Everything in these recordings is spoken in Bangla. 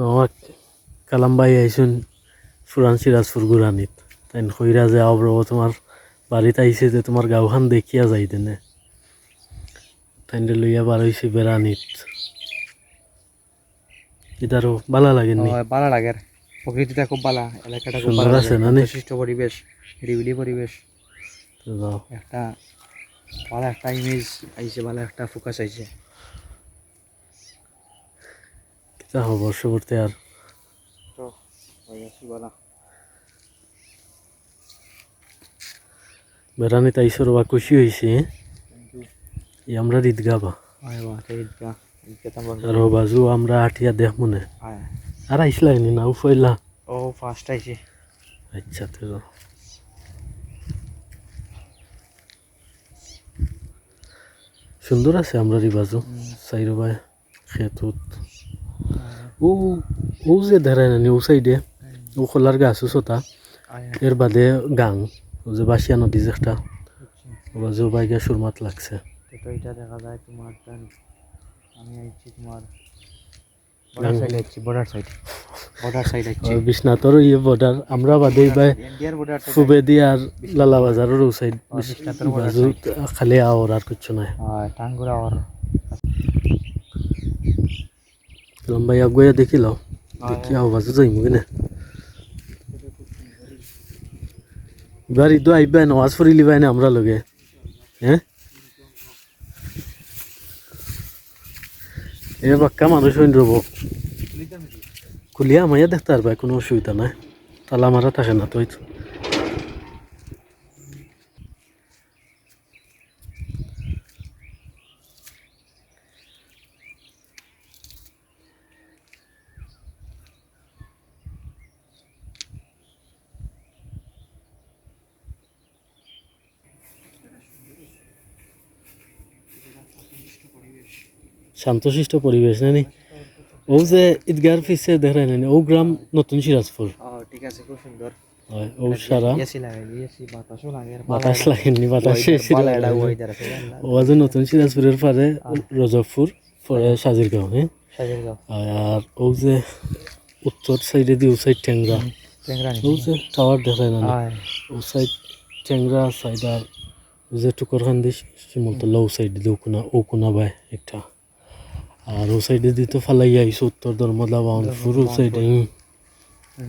আমাক কালামবাই আইসুন ফুরান সিরাজপুর গুরানিত তাই কইরা যে আব্র তোমার বাড়িতে আইছে যে তোমার গাঁওখান দেখিয়া যাই দেনে তাই লইয়া বার হইছে বেড়ানিত ইতারও বালা হয়, ভালো লাগে প্রকৃতিটা খুব বালা এলাকাটা খুব ভালো আছে না? বিশিষ্ট পরিবেশ নিরিবিলি পরিবেশ তো একটা ভালো একটা ইমেজ আইছে ভালো একটা ফোকাস আইছে হব বর্ষবর্তী আর। তো হয়ে গেছে ভালো বেড়ানিত আইসর বা খুশি হয়েছে আমরা ঈদগা বা। বা তো ঈদগা ঈদগা তো আমরা আর বাজু আমরা আঠিয়া দেখ মনে। আর আইসলাইনি না উফাইলা। ও ফার্স্ট আইছে। আচ্ছা তো। সুন্দর আছে আমরা রিবাজু সাইরো ভাই খেতুত ও ও যে নানি ও সাইডে ও খোলার গাছ হয় এর বাদে গাং ও যে বাসিয়া নদী যে একটা ও বাজু বাইকে সুরমাত লাগছে তো এটা দেখা যায় তোমার আমি আইছি তোমার বিশ্বনাথর ইয়ে বর্ডার আমরা বাদে বাই আর লালা বাজারের ও সাইড খালি আওর আর কিছু নাই টাঙ্গুরা লম্বাই আগুয়া দেখিল দেখি আও বাজু যাই মুগে না এবার ইদু আইবাই নওয়াজ ফুরি লিবাই না আমরা লগে। হ্যাঁ এ বাক্কা মানুষ হইন রব খুলিয়া আমাইয়া দেখতে পারবা কোনো অসুবিধা নাই। তালা মারা থাকে না তো শান্তশিষ্ট পরিবেশ নানি ও যে ঈদগার পিছে দেখায় নানি ও গ্রাম নতুন সিরাজপুর। ঠিক আছে খুব সুন্দর। ও সারা বাতাস লাগেনি ও যে নতুন সিরাজপুরের পারে রজবপুর পরে সাজিরগাঁও হ্যাঁ আর ও যে উত্তর সাইডে দিয়ে ও সাইড ট্যাংরা ও যে টাওয়ার দেখায় না ও সাইড ট্যাংরা সাইড আর ও যে টুকরখান দিয়ে শিমলতলা ও সাইড দিয়ে ওকুনা ওকুনা বাই একটা। আর ও সাইডে দিয়ে তো ফালাই আইসো উত্তর ধর্মদা বাউনপুর ও সাইডে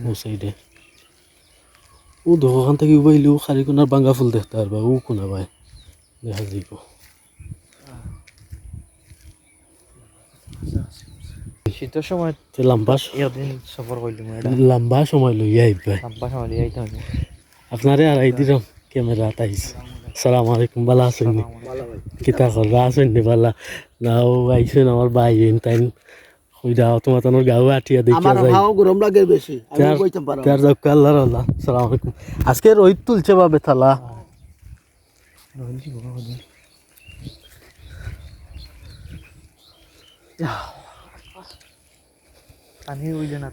ও সাইডে ও দোকান থেকে উবাইলে ও খারি কোনার বাঙ্গা ফুল দেখতে পারবা ও কোনা বাই দেখা যাইব। শীতের সময় লম্বা সফর করলাম লম্বা সময় লইয়া আইবাই লম্বা সময় লিয়ে আইতে হবে আপনারে আর আই দিলাম ক্যামেরা তাইস সালাম আলাইকুম বালা আছেন কিতা করবা আছেন নি বালা নাও আইছেন আমার ভাই তাই কইরা তোমার তোমার গাঁও আটিয়া দেখিয়া আমার যাই। হাও গরম লাগে বেশি আমি কইতাম পারো তার যাক আল্লাহর আল্লাহ সালাম আলাইকুম। আজকে রোহিত তুলছে বাবে থালা।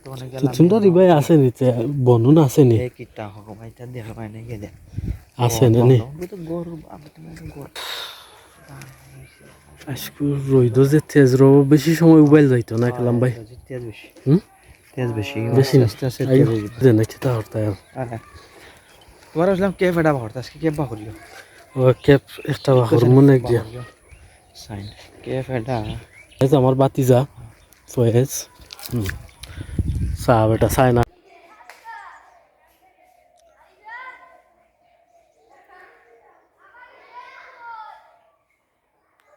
তো অনেক গেলাম কিছুটা রিবাই আছে নিতে বনুন আছে নি? কিটা হোক ভাইটা দেখা পাই না গেলে আছে না নি। তো গরু আমি তো গরু। আজকে রোহিত যে তেজ রব বেশি সময় উবাইল যাইতো না কালাম ভাই? তেজ বেশি হুম? তেজ বেশি বেশি আস্তে আস্তে তেজ বেশি যে না চিতা হরতা আর তোমার আসলাম কে ফেডা ভরতা আজকে কে বাহরিও ও ক্যাপ একটা বাহর মনে গিয়া সাইন কে ফেডা এই যে আমার বাতিজা ফয়েজ। হুম। চা বেটা চায়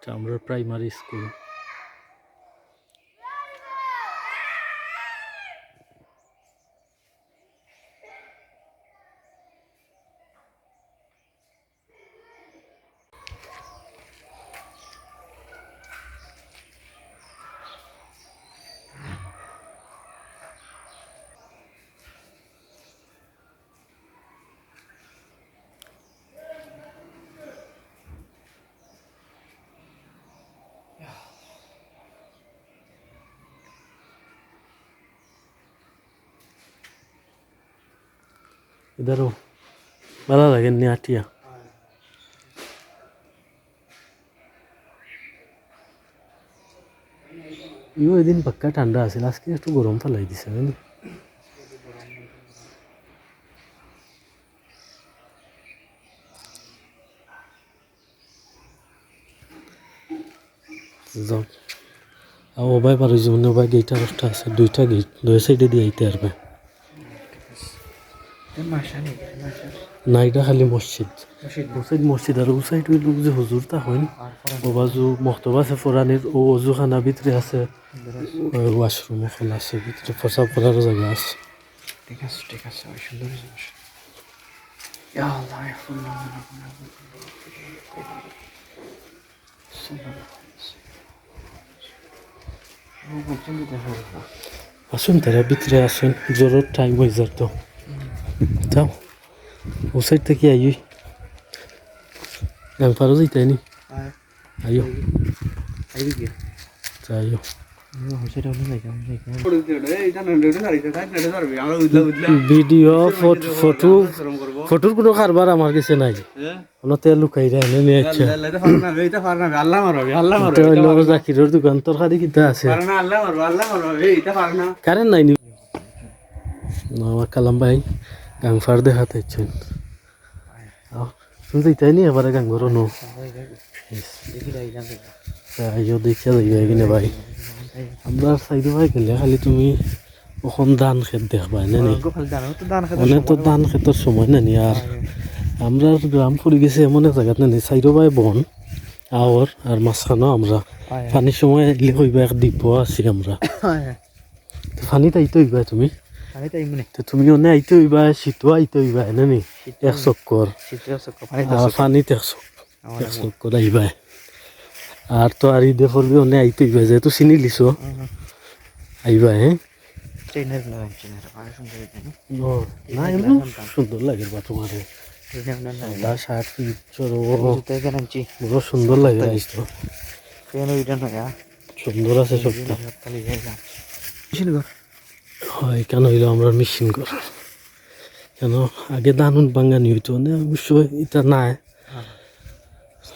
এটা আমরা প্রাইমারি স্কুল ইধারও ভালো লাগে নি আটিয়া ইও এদিন পাক্কা ঠান্ডা আছিল আজকে একটু গরম ফেলাই দিছে বুঝলি যাওক আর ওবাই পারো জীবনে ওবাই গেইটা রসটা আছে দুইটা গেট দুই সাইডে দিয়ে আইতে পারবে না এটা খালি মসজিদ মসজিদ মসজিদ আর ও সাইড ওই লোক যে হুজুর তা হইন ও বাজু আছে ফোরানির ও অজুখানা ভিতরে আছে ওয়াশরুম খোলা আছে ভিতরে প্রসাব করার জায়গা আছে ঠিক আছে ঠিক আছে ওই সুন্দর ইয়া ইয়া আসুন তারা ভিতরে আসুন জোরের টাইম হয়ে যার তো যাও ও সাইড থেকে আইই গাং পারো যাইতাই নি আইও আইবি যাইও হোসেটা হলে যাইতাম যাইতাম ভিডিও ফটো ফটোর কোনো কারবার আমার কাছে নাই ওনাতে লুকাই রে আচ্ছা জাকিরের দোকান তরকারি কিতা আছে কারেন্ট নাই নি আমার কালাম ভাই গাং ফার দেখাতে ইচ্ছেন তুমি যাইতাই নি এবারে গাং ঘর নো? আইও দেখিয়া যাইবা কিনে ভাই আমরা সাইডে ভাই গেলে খালি তুমি ওখন ধান খেত দেখবা না নি? গোপাল দান তো তো ধান খেতের সময় না নি আর আমরা গ্রাম পড়ে গেছে এমন এক জায়গাত না নি সাইডো ভাই বন আওর আর মাঝখানো আমরা। পানির সময় এলে হইবা এক দ্বীপ আছি আমরা। তো পানিত আইতে হইবা তুমি। আমি তাই মনে তো তুমি অনে আইতে হইবা শীতও আইতে হইবা না নি এক চক্কর পানিত এক চক এক চক্কর আইবা আর তো আর ইদে করবি অনে আইতে হইবা যেহেতু চিনি লিছো আইবা হ্যাঁ ট্রেনের লাগাই ট্রেনের আর সুন্দর জানি না এমন সুন্দর লাগে বা তোমার শার্ট পিকচার ও সুন্দর লাগে আইতো ট্রেন ওইটা না সুন্দর আছে সবটা হয় কেন হইল আমরা মেশিন কর? কেন? আগে দানুন বাঙ্গানি হইতো না? অবশ্য এটা নাই।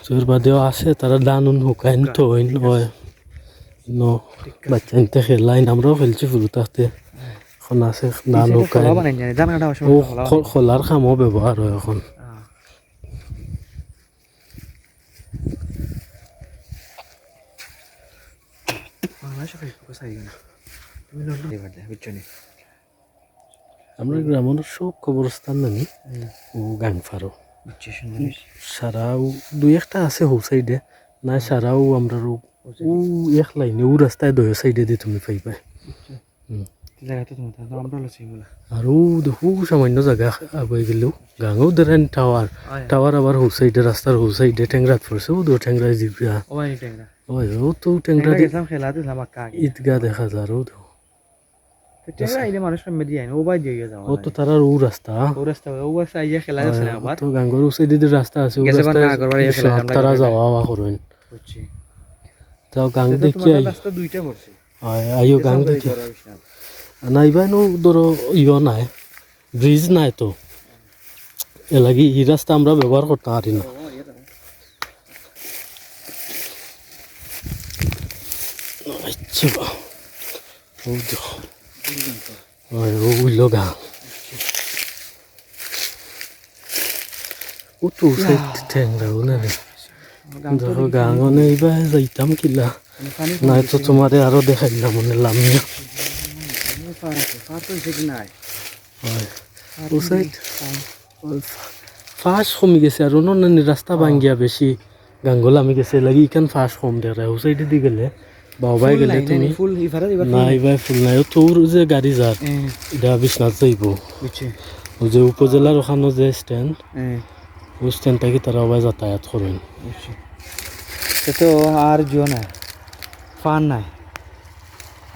তোর বাদেও আছে তারা দানুন শুকাইন তো হইন হয়। ন বাচ্চা নিতে খেলাইন আমরাও খেলছি ফুরু তাতে। এখন আছে দান অসময় খোলার কামও ব্যবহার হয় এখন। বাংলাদেশ ফেসবুকে চাই না আমরা গ্রামের সব কবরস্থান নানি ও গাং ফারো বুঝছি সুন্দর সারাও দুই একটা আছে হো সাইডে না সারাও আমরা ও এক লাইনে ও রাস্তায় দয় সাইডে দিয়ে তুমি পাইবা। ও দেখো সামান্য জায়গা আগুয়াই গেলেও। গাঙেও দেরেন টাওয়ার। টাওয়ার আবার হো সাইডে রাস্তার হো সাইডে টেংরাত পড়ছে ও দো টেংরা জিগা ও ভাই টেংরা তো টেংরা টেংরা গেছিলাম খেলাতে ছিলাম আক্কা আগে। ঈদগা দেখা যায় ও দেখো টেংরা আইলে মানুষ কামে দিয়ে আইন ও ভাই ও তো তারার ও রাস্তা। ও রাস্তা ও রাস্তা আইয়া খেলা যাচ্ছে আবার। তো গাঙ্গর রাস্তা আছে ও গেছে আমরা তারা যাওয়া আওয়া তাও দেখি আই। রাস্তা দুইটা পড়ছে। আইও গাং দেখি। নাইবাই নো। ধরো ইয়ে নাই। ব্রিজ নাই তো। এ লাগি এই রাস্তা আমরা ব্যবহার করতে পারি না। আচ্ছা ও উইলো গাং। সেই ঠেংরা ও না রে দেখো। গাং অনে এইবার যাইতাম কিলা। নাই তো তোমারে আরও দেখাইলাম মনে লামিয়া ফাঁস কমি গেছে আর অন্যান্য রাস্তা ভাঙ্গিয়া বেশি। গাঙ্গল আমি গেছে লাগি ইখান ফাঁস কম দেখা ও সাইডে দি গেলে। বাবাই গেলে তুমি ফুল না ফুল নাই তোর যে গাড়ি যার এটা বিশ্বনাথ যাইব। বুঝছি। ও যে উপজেলার ওখানে যে স্ট্যান্ড হ্যাঁ ও স্ট্যান্ড তারা আবার যাতায়াত করেন তো আর জিও নাই ফান নাই।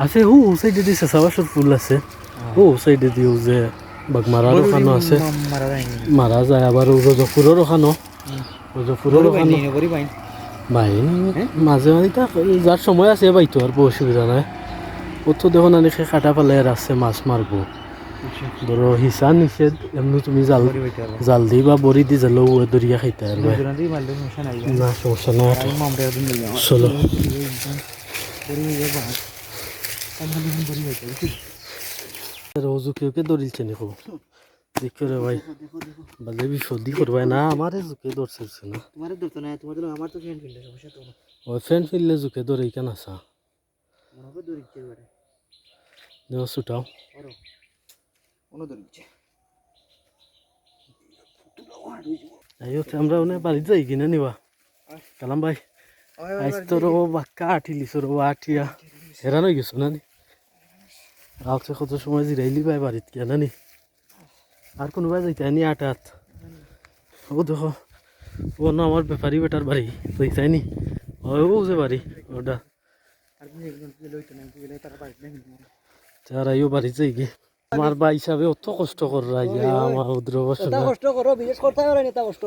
আছে ও ও সাইডে দি চেঁচাবাসর ফুল আছে। ও সাইডে দি যে বাগমারার ওখানো আছে। মারা যায় আবার ও রজপুরের ওখানো। রজপুরের ওখানো। ভাই মাঝে মাঝে তা যার সময় আছে বাইতো আর বহু অসুবিধা নাই। ও তো দেখো না দেখে কাটা পালে আর আছে মাছ মারবো ধরো হিসা নিষেধ এমনি তুমি জাল জাল দি বা বড়ি দি জালো ও দরিয়া খাইতে আর ভাই। সমস্যা না সমস্যা নিয়ে চলো। রোজু কেউ কে দৌড়িলছে নি খুব দেখো রে ভাই বাজে বিপদি করবাই না আমার জুকে দৌড়ছে না তোমার ধরতো না তোমার তো আমার তো ফ্রেন্ড ফিল্ডে সমস্যা তো ওই ফ্রেন্ড ফিরলে জুকে দৌড়ে কেন আসা মনে ছুটাও কোনো এই আমরা ওনে বাড়িতে যাই কিনা নিবা কালাম ভাই আজ তো রো বাক্কা আঠিলিছ রো আঠিয়া হেরান হয়ে গেছো না নি আলছে কত সময় জিরাইলি ভাই বাড়িত কিয়া না নি আর কোনোবাই যাইতে নি আট হাত ও দেখো ও না আমার ব্যাপারি বেটার বাড়ি যাইতাই নি। ও যে বাড়ি ওটা না বাড়ি যাই গে আমার বা হিসাবে অত কষ্ট কর রাইয়া আমার উদ্র তা কষ্ট করো বিশেষ করতে পারে না কষ্ট?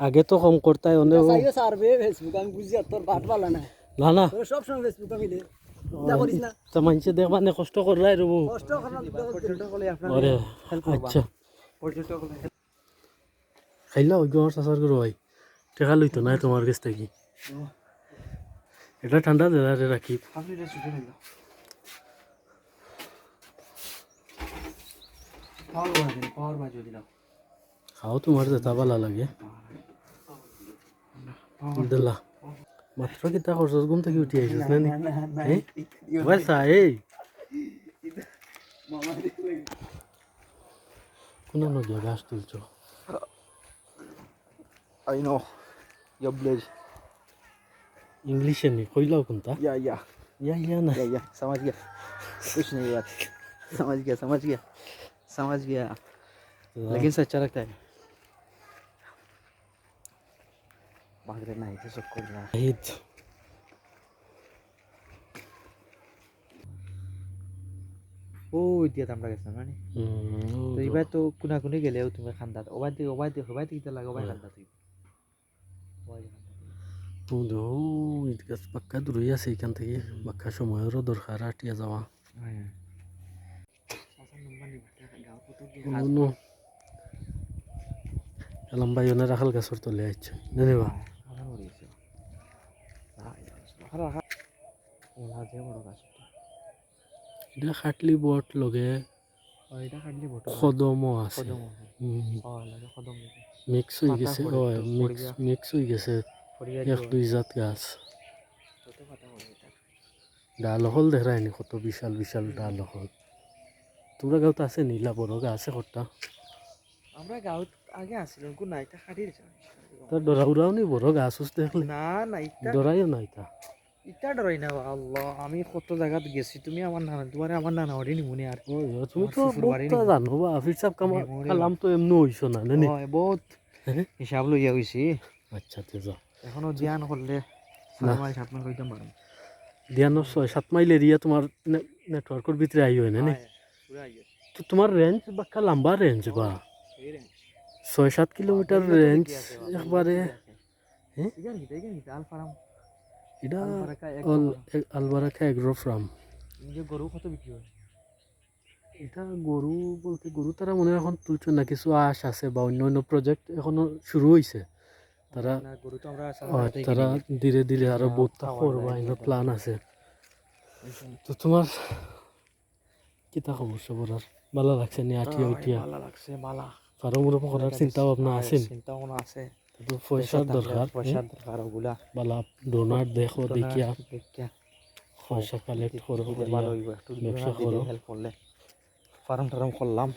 আগে তো কম করতাই অনে চাইও সারবে ফেসবুক আমি বুঝি আর তোর বাট পালা না না। না সব সময় ফেসবুক মিলে যা করিস না। তা মানুষে দেখবা নে কষ্ট রবো করা আচ্ছা। পর্যটক খাইলা ওই আমার চাষার করো ভাই টেকা লইতো নাই তোমার কাছ থেকে এটা ঠান্ডা জেলারে রাখি আপনি এটা ছুটে নিল পাওয়ার বাজে দিলাম খাও তোমার যেটা ভালো লাগে দিলা মাত্র কিতা খরচ ঘুম থেকে উঠি আইছিস না নি 船のギャガしてるじゃん。I know. Your village. English नाही पहिला कोणता या या या या ना या या समझ गया कुछ नहीं यार समझ गया समझ गया समझ गया लगेच से अच्छा लगता है बागरे नाही ते सोडून ওই দিয়ে আমরা গেছিলাম মানে তো এবার তো কোনা কোনে গেলেও তুমি খান্দা ওবাই দিকে ওবাই দিকে ওবাই দিকে লাগে ওবাই খান্দা তুই বন্ধু ঈদ গাছ পাক্কা দূরই আছে এখান থেকে পাক্কা সময়েরও দরকার আটিয়া যাওয়া লম্বাই ওনে রাখাল গাছর তলে আইছো জানিবা ওরা যে বড় গাছ এটা খাটলি বট লগে। খদমও আছে। লাগে কদম মিক্স হয়ে গেছে। মিক্স। মিক্স হয়ে গেছে। এক দুই জাত গাছ। ডাল হল দেখায়নি কত বিশাল বিশাল ডাল হল। তোমরা গাঁত আছে নীলা বড় আছে কটা আমরা গাঁৱত আগে আছিল কোন নাই এটা কাটি দিছে তার ডরা উড়াও নি? বড় গাছ দেখলে না না ইটা ডরাইও না এটা ইটা ডরাই না আল্লাহ আমি কত জায়গাত গেছি তুমি আমার নানা তোমার আমার নানা হরি নিমুনি আর। তুমি তো আমার বহুত জানো বা আফির সাহেব কামা কালাম তো এমনি হইছো না জানি হয় বহুত হ্যাঁ? হিসাব লইয়া গেছি আচ্ছা তে যাও। এখনও ধ্যান করলে না। ছয় সাত মাস কইতাম পারো। দিয়ানো ছয় সাত মাইল এরিয়া তোমার নেটওয়ার্কের ভিতরে আই হয় না নি তো তোমার রেঞ্জ বাক্কা লম্বা রেঞ্জ বা? ছয় সাত কিলোমিটার রেঞ্জ একবারে হ্যাঁ? এটা আলবারাখা এগ্রো ফার্ম গরু। কত বিক্রি হয়? এটা গরু বলতে গরু তারা মনে এখন তুলছে না কিছু আশ আছে বা অন্য অন্য প্রজেক্ট এখনও শুরু হয়েছে তারা তারা ধীরে ধীরে আরও বহুত খাওয়া করবা এগুলো প্ল্যান আছে। তো তোমার কিতা খবর সবর আর? ভালো লাগছে নি আঠিয়া উঠিয়া ভালো লাগছে মালা। ফার্ম করার চিন্তা ভাবনা আছে চিন্তা ভাবনা আছে। তো পয়সার দরকার পয়সার দরকার ওগুলা। বালা ডোনার দেখো দেখিয়া পয়সা কালেক্ট করো ভালো হইব একটু ব্যবসা করো। হেল্প করলে। ফার্ম টার্ম করলাম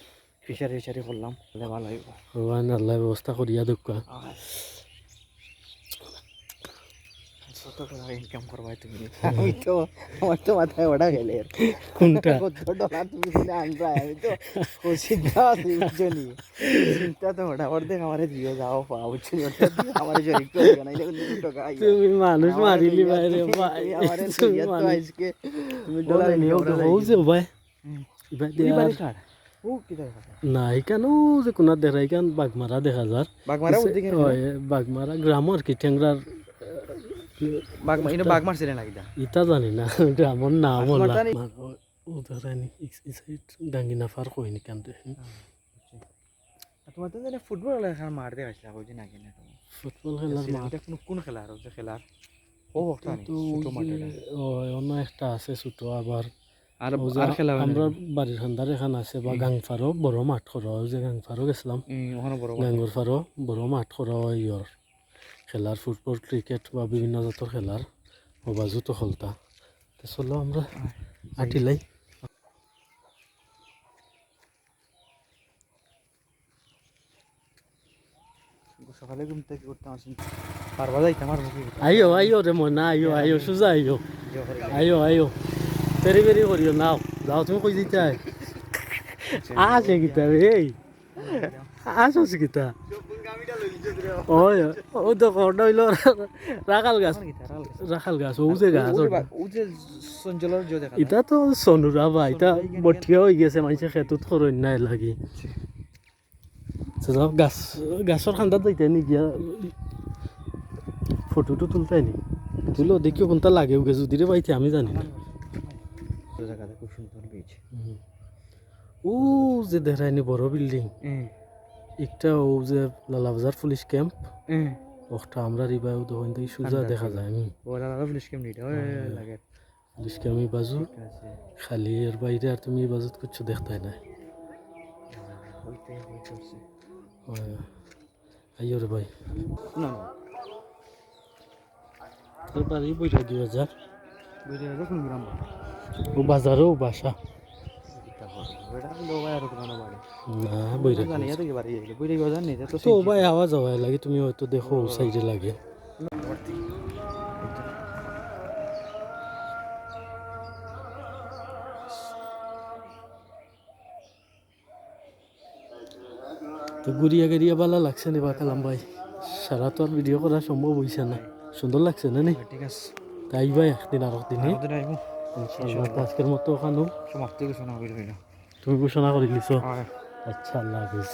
ফিশারি ফিশারি করলাম ভালো হইব। ভগবান আল্লাহ ব্যবস্থা করিয়া দোকা আর কত টাকা ইনকাম করবাই তুমি আমি তো আমার তো মাথায় ওটা গেলে কোনটা কত ডলার তুমি কিনে আনবা আমি তো ও চিন্তা আছে বুঝছনি চিন্তা তো ওটা অর্ধেক আমারে দিও যাও পাও বুঝছনি ওটা দিয়ে আমারে জড়িত করবে না এটা কিন্তু টাকা আইয়া তুমি মানুষ মারিলি বাইরে তুমি ভাই আমারে তুমি লইয়া তো মানুষ- আজকে তুমি ডলার ডলার নিয়েও নিও তো হৌছে ভাই হুম। এবার ওই দেয়ার বাড়ি কার ও কি দেখা না এখানেও যে কোনা দেখা এখান বাগমারা দেখা যার বাগমারা ওদিকে হয় বাগমারা গ্রাম আর কি ঠেংরার নাকি দা জানি না নাম ফার তোমার তো জানি ফুটবল খেলা মার দিয়ে আসলা কই না তুমি ফুটবল খেলার মাঠ এটা কোন কোন খেলা আর যে খেলার? ও বক্তা নি ছোট মাঠে ওই অন্য একটা আছে ছোট আবার আর ও যে আর খেলা আমরা বাড়ির খান্দার এখান আছে বা গাংফারও বড় মাঠ করা হয় যে গাংফারও গেছিলাম। গাঙ্গুর ফারও বড় মাঠ। করা ইয়র। খেলার ফুটবল ক্রিকেট বা বিভিন্ন জাতের খেলার বাজু তো হলতা তো চলো আমরা আটিলাই সকালে ঘুম থেকে করতে আসেন পারবা যাইতাম আর মুখে আইও আইও রে মনা আইও আইও সোজা আইও আইও আইও পেরি পেরি করিও নাও যাও তুমি কই দিতে আছে গীতা রে আসস গীতা ওই ও তো কটা হইল রাখাল গাছ। রাখাল গাছ। গাছ দেখা ইটা তো সনুরা বা ইটা বঠিয়া হয়ে গেছে মানুষের খেতুত খরণ নাই লাগি। যাও গাছ গাছর খান্দাত যাইতে নি গিয়া? ফটোটো তুলতাই নি? তুলো দেখিও কোনটা লাগে ওকে যদি রে পাইতে আমি জানি না। জায়গাটা খুব সুন্দর বিচ ও যে দেখায়নি বড় বিল্ডিং একটা ও যে লালাবাজার পুলিশ ক্যাম্প ওটা আমরা রিবাই দোকান থেকে সোজা দেখা যায়। ওরা পুলিশ কেমনি এটা লাগে পুলিশ ক্যাম্প বাজু খালি এর বাইরে আর তুমি এই বাজুত কিছু দেখতাই না আছে. রে ভাই না না তোর বাড়ি বৈরাগী বাজার বুঝে গেছে কোন গ্রাম ও বাজারও বাসা এটা লো ভাই আর দোকান বাড়ি না জানি তো ভাই আওয়াজ হওয়া লাগে তুমি হয়তো দেখো সাইডে লাগে তো গুড়িয়া গাড়িয়া বালা লাগছে নি বা কালাম ভাই। সারা তো আর ভিডিও করা সম্ভব হইছে না। সুন্দর লাগছে না নি? ঠিক আছে। তাই ভাই একদিন আর একদিনে আজকের মতো ওখানেও সমাপ্তি ঘোষণা করে তুমি ঘোষণা করে নিছো আচ্ছা আল্লাহ হাফিজ।